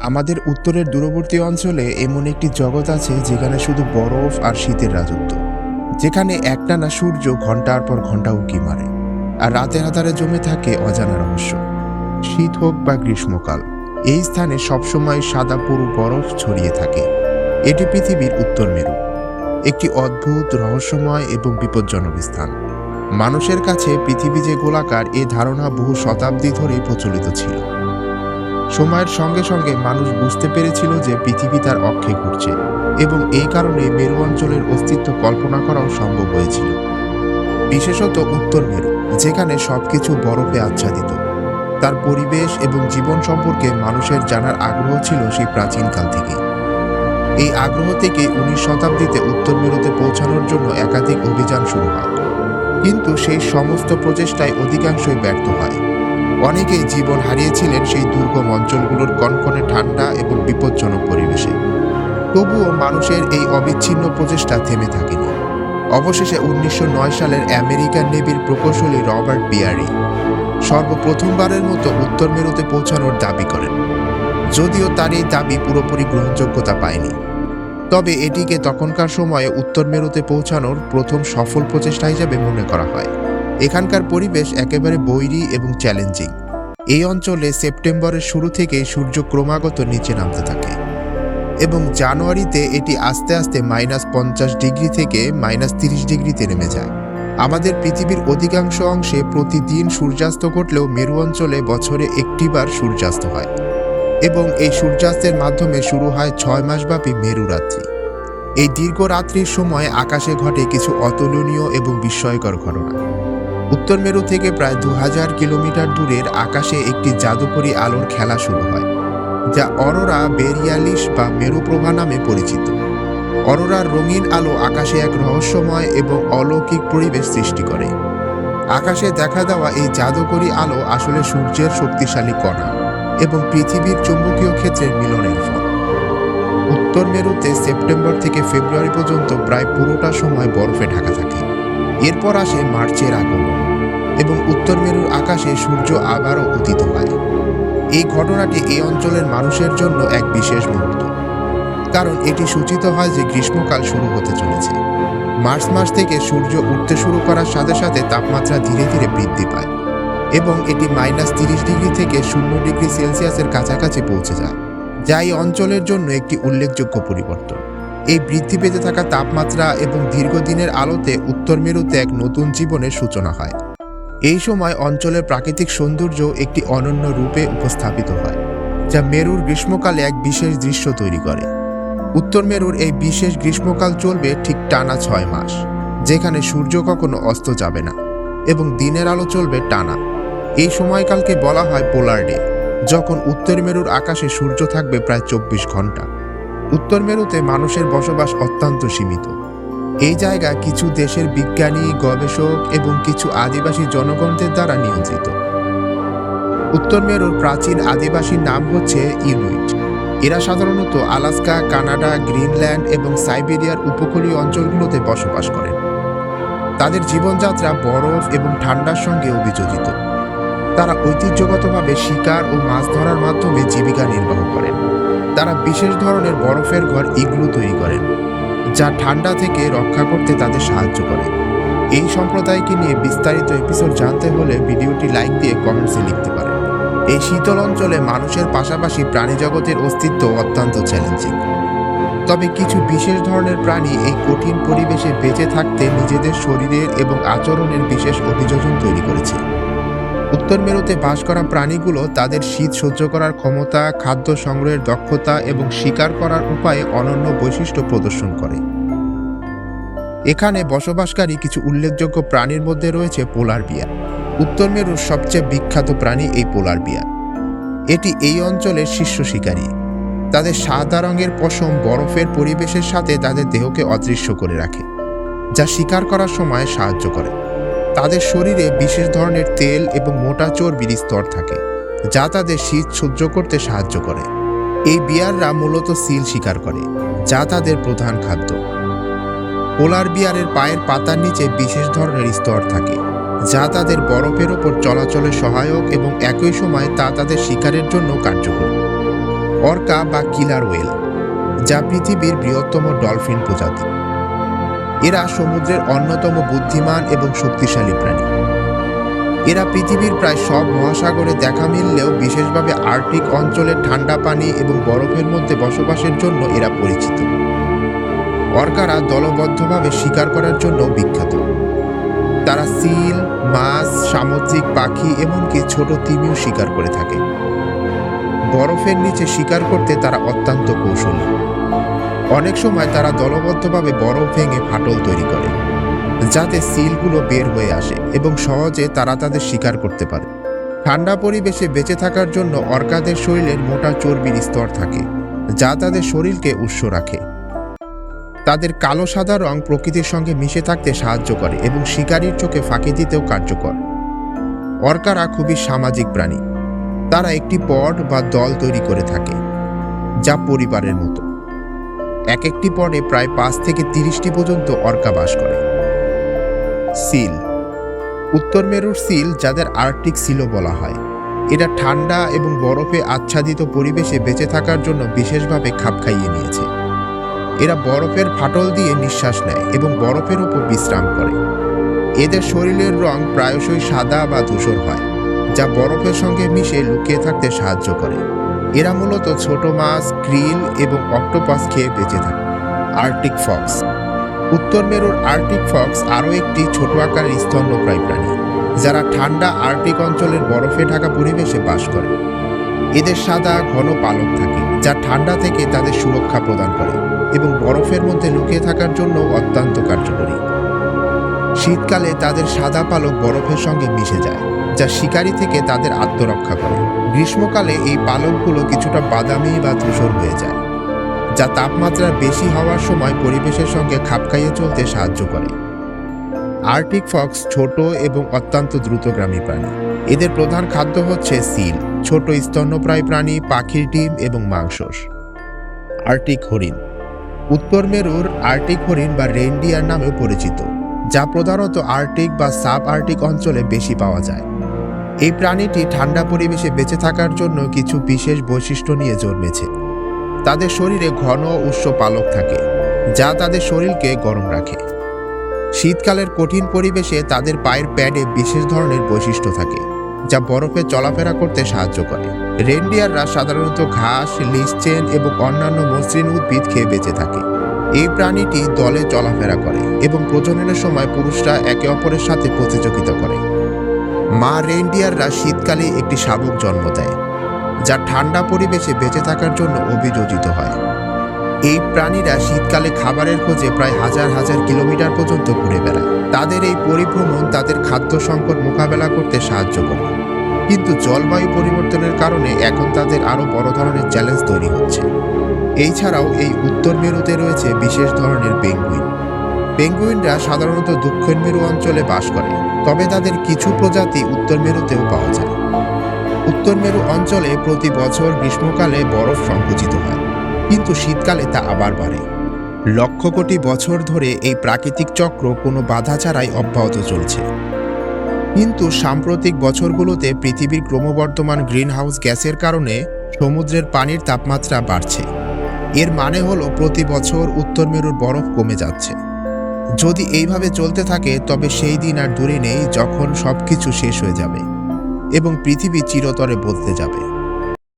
আমাদের উত্তরের দূরবর্তী অঞ্চলে এমন একটি জগৎ আছে যেখানে শুধু বরফ আর শীতের রাজত্ব। যেখানে একটানা সূর্য ঘণ্টার পর ঘণ্টা উঁকি মারে, আর রাতে হাতারে জমে থাকে অজানা রহস্য। শীত হোক বা গ্রীষ্মকাল, এই স্থানে সবসময় সাদা পুরু বরফ ছড়িয়ে থাকে। এটি পৃথিবীর উত্তর মেরু, একটি অদ্ভুত, রহস্যময় এবং বিপজ্জনক স্থান। মানুষের কাছে পৃথিবী যে গোলাকার, এ ধারণা বহু শতাব্দী ধরেই প্রচলিত ছিল। সময়ের সঙ্গে সঙ্গে মানুষ বুঝতে পেরেছিল যে পৃথিবী তার অক্ষে ঘুরছে এবং এই কারণে মেরু অঞ্চলের অস্তিত্ব কল্পনা করাও সম্ভব হয়েছিল। বিশেষত উত্তর মেরু, যেখানে সবকিছু বরফে আচ্ছাদিত। তার পরিবেশ এবং জীবন সম্পর্কে মানুষের জানার আগ্রহ ছিল সেই প্রাচীনকাল থেকে এই আগ্রহ থেকে উনিশ শতাব্দীতে উত্তর মেরুতে পৌঁছানোর জন্য একাধিক অভিযান শুরু হয়। কিন্তু সেই সমস্ত প্রচেষ্টায় অধিকাংশই ব্যর্থ হয়। অনেকেই জীবন হারিয়েছিলেন সেই দুর্গম অঞ্চলগুলোর কনকনে ঠান্ডা এবং বিপজ্জনক পরিবেশে। তবুও মানুষের এই অবিচ্ছিন্ন প্রচেষ্টা থেমে থাকেনি। অবশেষে উনিশশো নয় সালের আমেরিকান নেভির প্রকৌশলী রবার্ট বিয়ারি সর্বপ্রথমবারের মতো উত্তর মেরুতে পৌঁছানোর দাবি করেন। যদিও তার এই দাবি পুরোপুরি গ্রহণযোগ্যতা পায়নি। তবে এটিকে তখনকার সময়ে উত্তর মেরুতে পৌঁছানোর প্রথম সফল প্রচেষ্টা হিসেবে মনে করা হয়। এখানকার পরিবেশ একেবারে বৈরী এবং চ্যালেঞ্জিং এই অঞ্চলে সেপ্টেম্বরের শুরু থেকেই সূর্য ক্রমাগত নিচে নামতে থাকে। এবং জানুয়ারিতে এটি আস্তে আস্তে মাইনাস পঞ্চাশ ডিগ্রি থেকে মাইনাস তিরিশ ডিগ্রিতে নেমে যায়। আমাদের পৃথিবীর অধিকাংশ অংশে প্রতিদিন সূর্যাস্ত ঘটলেও মেরু অঞ্চলে বছরে একটিবার সূর্যাস্ত হয়। এবং এই সূর্যাস্তের মাধ্যমে শুরু হয় ছয় মাসব্যাপী মেরু রাত্রি। এই দীর্ঘ রাত্রির সময় আকাশে ঘটে কিছু অতুলনীয় এবং বিস্ময়কর ঘটনা। উত্তর মেরু থেকে প্রায় দু হাজার কিলোমিটার দূরের আকাশে একটি জাদুকরী আলোর খেলা শুরু হয়, যা অরোরা বেরিয়ালিস বা মেরুপ্রভা নামে পরিচিত। অরোরার রঙিন আলো আকাশে এক রহস্যময় এবং অলৌকিক পরিবেশ সৃষ্টি করে। আকাশে দেখা দেওয়া এই জাদুকরী আলো আসলে সূর্যের শক্তিশালী কণা এবং পৃথিবীর চৌম্বকীয় ক্ষেত্রের মিলনের ফল। উত্তর মেরুতে সেপ্টেম্বর থেকে ফেব্রুয়ারি পর্যন্ত প্রায় পুরোটা সময় বরফে ঢাকা থাকে। এরপর আসে মার্চের আগমন। এবং উত্তর মেরুর আকাশে সূর্য আবারও উদিত হয়। এই ঘটনাটি এই অঞ্চলের মানুষের জন্য এক বিশেষ মুহূর্ত। কারণ এটি সূচিত হয় যে গ্রীষ্মকাল শুরু হতে চলেছে। মার্চ মাস থেকে সূর্য উঠতে শুরু করার সাথে সাথে তাপমাত্রা ধীরে ধীরে বৃদ্ধি পায় এবং এটি মাইনাস তিরিশ ডিগ্রি থেকে শূন্য ডিগ্রি সেলসিয়াসের কাছাকাছি পৌঁছে যায়, যা এই অঞ্চলের জন্য একটি উল্লেখযোগ্য পরিবর্তন। এই বৃদ্ধি পেতে থাকা তাপমাত্রা এবং দীর্ঘদিনের আলোতে উত্তর মেরুতে এক নতুন জীবনের সূচনা হয়। এই সময় অঞ্চলের প্রাকৃতিক সৌন্দর্য একটি অনন্য রূপে উপস্থাপিত হয়, যা মেরুর গ্রীষ্মকালে এক বিশেষ দৃশ্য তৈরি করে। উত্তর মেরুর এই বিশেষ গ্রীষ্মকাল চলবে ঠিক টানা ছয় মাস, যেখানে সূর্য কখনো অস্ত যাবে না, এবং দিনের আলো চলবে টানা। এই সময়কালকে বলা হয় পোলার ডে, যখন উত্তর মেরুর আকাশে সূর্য থাকবে প্রায় চব্বিশ ঘণ্টা। উত্তর মেরুতে মানুষের বসবাস অত্যন্ত সীমিত। এই জায়গা কিছু দেশের বিজ্ঞানী, গবেষক এবং কিছু আদিবাসী জনগণদের দ্বারা নিয়ন্ত্রিত উত্তর মেরুর প্রাচীন আদিবাসীর নাম হচ্ছে ইউনুইট এরা সাধারণত আলাস্কা, কানাডা, গ্রিনল্যান্ড এবং সাইবেরিয়ার উপকূলীয় অঞ্চলগুলোতে বসবাস করেন তাদের জীবনযাত্রা বরফ এবং ঠান্ডার সঙ্গে অভিযোজিত। তারা ঐতিহ্যগতভাবে শিকার ও মাছ ধরার মাধ্যমে জীবিকা নির্বাহ করেন। তারা বিশেষ ধরনের বরফের ঘর ইগলু তৈরি করেন। যা ঠান্ডা থেকে রক্ষা করতে তাদের সাহায্য করে। এই সম্প্রদায়কে নিয়ে বিস্তারিত এপিসোড জানতে হলে ভিডিওটি লাইক দিয়ে কমেন্টসে লিখতে পারেন। এই শীতল অঞ্চলে মানুষের পাশাপাশি প্রাণী জগতের অস্তিত্ব অত্যন্ত চ্যালেঞ্জিং তবে কিছু বিশেষ ধরনের প্রাণী এই কঠিন পরিবেশে বেঁচে থাকতে নিজেদের শরীরের এবং আচরণের বিশেষ অভিযোজন তৈরি করেছে। উত্তর মেরুতে বাস করা প্রাণীগুলো তাদের শীত সহ্য করার ক্ষমতা, খাদ্য সংগ্রহের দক্ষতা এবং শিকার করার উপায়ে অনন্য বৈশিষ্ট্য প্রদর্শন করে। এখানে বসবাসকারী কিছু উল্লেখযোগ্য প্রাণীর মধ্যে রয়েছে পোলার বিয়ার। উত্তর মেরুর সবচেয়ে বিখ্যাত প্রাণী এই পোলার বিয়ার। এটি এই অঞ্চলের শীর্ষ শিকারী। তাদের সাদা রঙের পশম বরফের পরিবেশের সাথে তাদের দেহকে অদৃশ্য করে রাখে, যা শিকার করার সময় সাহায্য করে। তাদের শরীরে বিশেষ ধরনের তেল এবং মোটা চর্বির স্তর থাকে, যা তাদের শীত সহ্য করতে সাহায্য করে। এই বিয়াররা মূলত সিল শিকার করে, যা তাদের প্রধান খাদ্য। পোলার বিয়ারের পায়ের পাতার নিচে বিশেষ ধরনের স্তর থাকে, যা তাদের বরফের ওপর চলাচলে সহায়ক এবং একই সময় তা তাদের শিকারের জন্য কার্যকর। অর্কা বা কিলার ওয়েল, যা পৃথিবীর বৃহত্তম ডলফিন প্রজাতি। এরা সমুদ্রের অন্যতম বুদ্ধিমান এবং শক্তিশালী প্রাণী। এরা পৃথিবীর প্রায় সব মহাসাগরে দেখা মিললেও বিশেষভাবে আর্কটিক অঞ্চলের ঠান্ডা পানি এবং বরফের মধ্যে বসবাসের জন্য এরা পরিচিত। অর্কারা দলবদ্ধভাবে শিকার করার জন্য বিখ্যাত। তারা সিল, মাছ, সামুদ্রিক পাখি এমনকি ছোট তিমিও শিকার করে থাকে। বরফের নিচে শিকার করতে তারা অত্যন্ত কৌশলী। অনেক সময় তারা দলবদ্ধভাবে বরফ ভেঙে ফাটল তৈরি করে, যাতে সিলগুলো বের হয়ে আসে এবং সহজে তারা তাদের শিকার করতে পারে। ঠান্ডা পরিবেশে বেঁচে থাকার জন্য অর্কাদের শরীরের মোটা চর্বির স্তর থাকে, যা তাদের শরীরকে উৎস রাখে। তাদের কালো সাদা রং প্রকৃতির সঙ্গে মিশে থাকতে সাহায্য করে এবং শিকারীর চোখে ফাঁকি দিতেও কার্যকর। অর্কারা খুবই সামাজিক প্রাণী। তারা একটি পড বা দল তৈরি করে থাকে, যা পরিবারের মতো। এক একটি পডে প্রায় পাঁচ থেকে তিরিশটি পর্যন্ত অর্কা বাস করে। সিল। উত্তর মেরুর সিল যাদের আর্কটিক সিলও বলা হয়। এটা ঠান্ডা এবং বরফে আচ্ছাদিত পরিবেশে বেঁচে থাকার জন্য বিশেষভাবে খাপ খাইয়ে নিয়েছে। এরা বরফের ফাটল দিয়ে নিঃশ্বাস নেয় এবং বরফের উপর বিশ্রাম করে। এদের শরীরের রং প্রায়শই সাদা বা ধূসর হয়। যা বরফের সঙ্গে মিশে লুকিয়ে থাকতে সাহায্য করে। এরা মূলত ছোট মাছ, ক্রিল এবং অক্টোপাস খেয়ে বেঁচে থাকে। Arctic fox. উত্তর মেরুর আর্কটিক ফক্স আরও একটি ছোট আকারের স্তন্যপ্রায় প্রাণী, যারা ঠান্ডা আর্কটিক অঞ্চলের বরফে ঢাকা পরিবেশে বাস করে। এদের সাদা, ঘন পালক থাকে, যা ঠান্ডা থেকে তাদের সুরক্ষা প্রদান করে এবং বরফের মধ্যে লুকিয়ে থাকার জন্য অত্যন্ত কার্যকরী। শীতকালে তাদের সাদা পালক বরফের সঙ্গে মিশে যায়। যা শিকারি থেকে তাদের আত্মরক্ষা করে। গ্রীষ্মকালে এই পালকগুলো কিছুটা বাদামি বা ধূসর হয়ে যায়, যা তাপমাত্রা বেশি হওয়ার সময় পরিবেশের সঙ্গে খাপ খাইয়ে চলতে সাহায্য করে। আর্টিক ফক্স ছোট এবং অত্যন্ত দ্রুতগ্রামী প্রাণী। এদের প্রধান খাদ্য হচ্ছে সিল, ছোট স্তন্যপ্রায় প্রাণী, পাখির ডিম এবং মাংস আর্টিক হরিণ। উত্তর মেরুর আর্টিক হরিণ বা রেনডিয়ার নামেও পরিচিত, যা প্রধানত আর্টিক বা সাব আর্কটিক অঞ্চলে বেশি পাওয়া যায়। এই প্রাণীটি ঠান্ডা পরিবেশে বেঁচে থাকার জন্য কিছু বিশেষ বৈশিষ্ট্য নিয়ে জন্মেছে। তাদের শরীরে ঘন উৎস পালক থাকে, যা তাদের শরীরকে গরম রাখে। শীতকালের কঠিন পরিবেশে তাদের পায়ের প্যাডে বিশেষ ধরনের বৈশিষ্ট্য থাকে, যা বরফে চলাফেরা করতে সাহায্য করে। রেনডিয়াররা সাধারণত ঘাস লিসচেন এবং অন্যান্য মসৃণ উদ্ভিদ খেয়ে বেঁচে থাকে। এই প্রাণীটি দলে চলাফেরা করে এবং প্রজননের সময় পুরুষরা একে অপরের সাথে প্রতিযোগিতা করে। মা রেনডিয়াররা শীতকালে একটি শাবক জন্ম দেয়, যা ঠান্ডা পরিবেশে বেঁচে থাকার জন্য অভিযোজিত হয়। এই প্রাণীরা শীতকালে খাবারের খোঁজে প্রায় হাজার হাজার কিলোমিটার পর্যন্ত ঘুরে বেড়ায়। তাদের এই পরিভ্রমণ তাদের খাদ্য সংকট মোকাবেলা করতে সাহায্য করে। কিন্তু জলবায়ু পরিবর্তনের কারণে এখন তাদের আরও বড় ধরনের চ্যালেঞ্জ তৈরি হচ্ছে। এছাড়াও এই উত্তর মেরুতে রয়েছে বিশেষ ধরনের পেঙ্গুইন। পেঙ্গুইনরা সাধারণত দক্ষিণ মেরু অঞ্চলে বাস করে, তবে তাদের কিছু প্রজাতি উত্তর মেরুতেও পাওয়া যায়। উত্তর মেরু অঞ্চলে প্রতি বছর গ্রীষ্মকালে বরফ সংকুচিত হয়, কিন্তু শীতকালে তা আবার বাড়ে। লক্ষ কোটি বছর ধরে এই প্রাকৃতিক চক্র কোনো বাধা ছাড়াই অব্যাহত চলছে। কিন্তু সাম্প্রতিক বছরগুলোতে পৃথিবীর ক্রমবর্ধমান গ্রিনহাউস গ্যাসের কারণে সমুদ্রের পানির তাপমাত্রা বাড়ছে। এর মানে হলো প্রতি বছর উত্তর মেরুর বরফ কমে যাচ্ছে। যদি এইভাবে চলতে থাকে, তবে সেই দিন আর দূরে নেই যখন সবকিছু শেষ হয়ে যাবে এবং পৃথিবী চিরতরে বদলে যাবে।